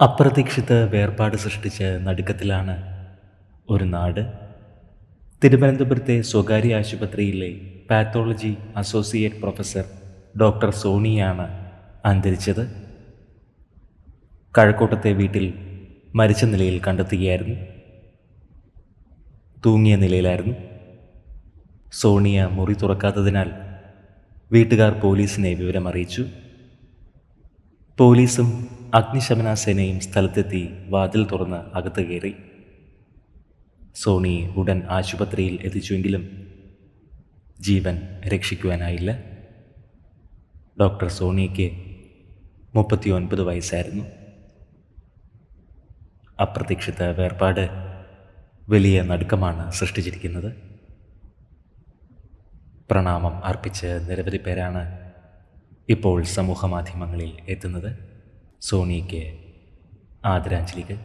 അപ്രതീക്ഷിത വേർപാട് സൃഷ്ടിച്ച നടുക്കത്തിലാണ് ഒരു നാട്. തിരുവനന്തപുരത്തെ സ്വകാര്യ ആശുപത്രിയിലെ പാത്തോളജി അസോസിയേറ്റ് പ്രൊഫസർ ഡോക്ടർ സോണിയാണ് അന്തരിച്ചത്. കഴക്കൂട്ടത്തെ വീട്ടിൽ മരിച്ച നിലയിൽ കണ്ടെത്തുകയായിരുന്നു. തൂങ്ങിയ നിലയിലായിരുന്നു. സോണിയ മുറി തുറക്കാത്തതിനാൽ വീട്ടുകാർ പോലീസിനെ വിവരമറിയിച്ചു. പോലീസും അഗ്നിശമന സേനയും സ്ഥലത്തെത്തി വാതിൽ തുറന്ന് അകത്ത് കയറി. സോണി ഉടൻ ആശുപത്രിയിൽ എത്തിച്ചുവെങ്കിലും ജീവൻ രക്ഷിക്കുവാനായില്ല. ഡോക്ടർ സോണിയയ്ക്ക് മുപ്പത്തിയൊൻപത് വയസ്സായിരുന്നു. അപ്രതീക്ഷിത വേർപാട് വലിയ നടുക്കമാണ് സൃഷ്ടിച്ചിരിക്കുന്നത്. പ്രണാമം അർപ്പിച്ച് നിരവധി പേരാണ് ഇപ്പോൾ സമൂഹ മാധ്യമങ്ങളിൽ സോണിയയ്ക്ക് ആദരാഞ്ജലികൾ.